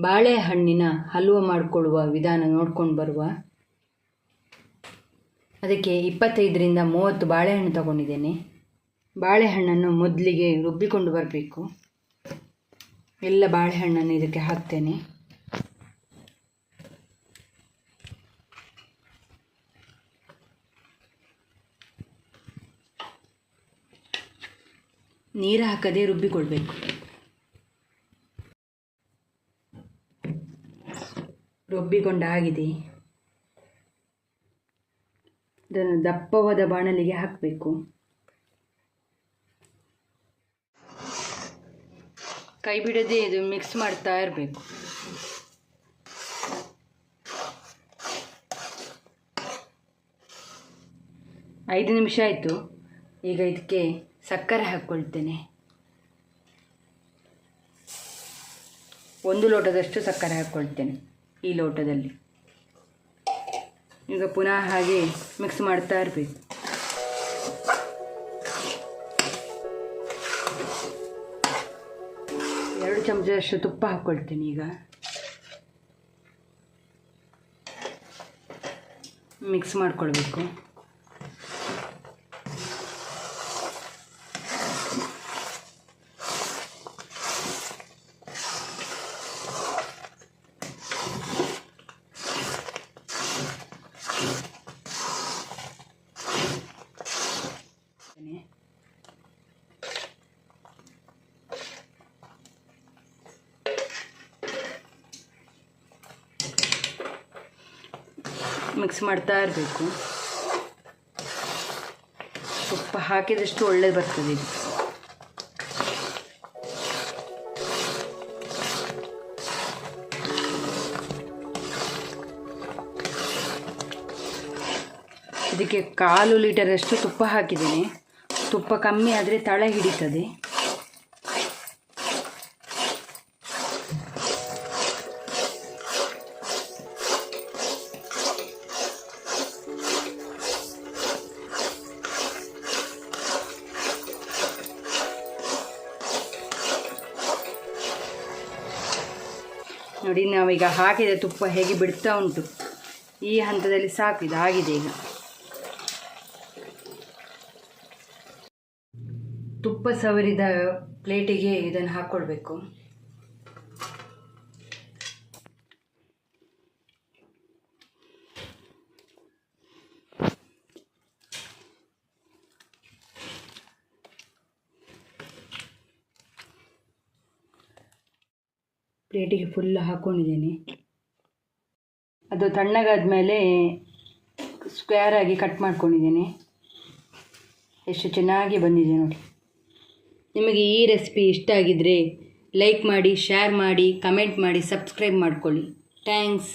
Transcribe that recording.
ಬಾಳೆಹಣ್ಣಿನ ಹಲ್ವ ಮಾಡಿಕೊಳ್ಳುವ ವಿಧಾನ ನೋಡ್ಕೊಂಡು ಬರುವ. ಅದಕ್ಕೆ ಇಪ್ಪತ್ತೈದರಿಂದ ಮೂವತ್ತು ಬಾಳೆಹಣ್ಣು ತಗೊಂಡಿದ್ದೇನೆ. ಬಾಳೆಹಣ್ಣನ್ನು ಮೊದಲಿಗೆ ರುಬ್ಬಿಕೊಂಡು ಬರಬೇಕು. ಎಲ್ಲ ಬಾಳೆಹಣ್ಣನ್ನು ಇದಕ್ಕೆ ಹಾಕ್ತೇನೆ. ನೀರು ಹಾಕದೆ ರುಬ್ಬಿಕೊಳ್ಬೇಕು. ರುಬ್ಬಿಕೊಂಡಾಗಿದೆ. ಇದನ್ನು ದಪ್ಪವಾದ ಬಾಣಲಿಗೆ ಹಾಕಬೇಕು. ಕೈ ಬಿಡದೆ ಇದು ಮಿಕ್ಸ್ ಮಾಡ್ತಾ ಇರಬೇಕು. ಐದು ನಿಮಿಷ ಆಯಿತು. ಈಗ ಇದಕ್ಕೆ ಸಕ್ಕರೆ ಹಾಕ್ಕೊಳ್ತೇನೆ. ಒಂದು ಲೋಟದಷ್ಟು ಸಕ್ಕರೆ ಹಾಕ್ಕೊಳ್ತೇನೆ. ಈ ಲೋಟದಲ್ಲಿ. ಈಗ ಪುನಃ ಹಾಗೆ ಮಿಕ್ಸ್ ಮಾಡ್ತಾ ಇರಬೇಕು. ಎರಡು ಚಮಚದಷ್ಟು ತುಪ್ಪ ಹಾಕ್ಕೊಳ್ತೀನಿ ಈಗ. ಮಿಕ್ಸ್ ಮಾಡ್ಕೊಳ್ಬೇಕು. ಮಿಕ್ಸ್ ಮಾಡ್ತಾ ಇರಬೇಕು. ತುಪ್ಪ ಹಾಕಿದಷ್ಟು ಒಳ್ಳೇದು ಬರ್ತದೆ ಇದು. ಇದಕ್ಕೆ ಕಾಲು ಲೀಟರಷ್ಟು ತುಪ್ಪ ಹಾಕಿದ್ದೀನಿ. ತುಪ್ಪ ಕಮ್ಮಿ ಆದರೆ ತಳ ಹಿಡಿತದೆ. ನೋಡಿ, ನಾವೀಗ ಹಾಕಿದ ತುಪ್ಪ ಹೇಗೆ ಬಿಡ್ತಾ ಉಂಟು. ಈ ಹಂತದಲ್ಲಿ ಸಾಕು ಇದು ಆಗಿದೆ ಈಗ. ತುಪ್ಪ ಸವರಿದ ಪ್ಲೇಟಿಗೆ ಇದನ್ನು ಹಾಕ್ಕೊಳ್ಬೇಕು ಪ್ಲೇಟಿಗೆ ಫುಲ್ ಹಾಕ್ಕೊಂಡಿದ್ದೀನಿ ಅದು ತಣ್ಣಗಾದ ಮೇಲೆ ಸ್ಕ್ವೇರ್ ಆಗಿ ಕಟ್ ಮಾಡ್ಕೊಂಡಿದ್ದೀನಿ. ಎಷ್ಟು ಚೆನ್ನಾಗಿ ಬಂದಿದೆ ನೋಡಿ. ನಿಮಗೆ ಈ ರೆಸಿಪಿ ಇಷ್ಟ ಆಗಿದ್ದರೆ ಲೈಕ್ ಮಾಡಿ ಶೇರ್ ಮಾಡಿ ಕಮೆಂಟ್ ಮಾಡಿ ಸಬ್ಸ್ಕ್ರೈಬ್ ಮಾಡ್ಕೊಳ್ಳಿ. ಥ್ಯಾಂಕ್ಸ್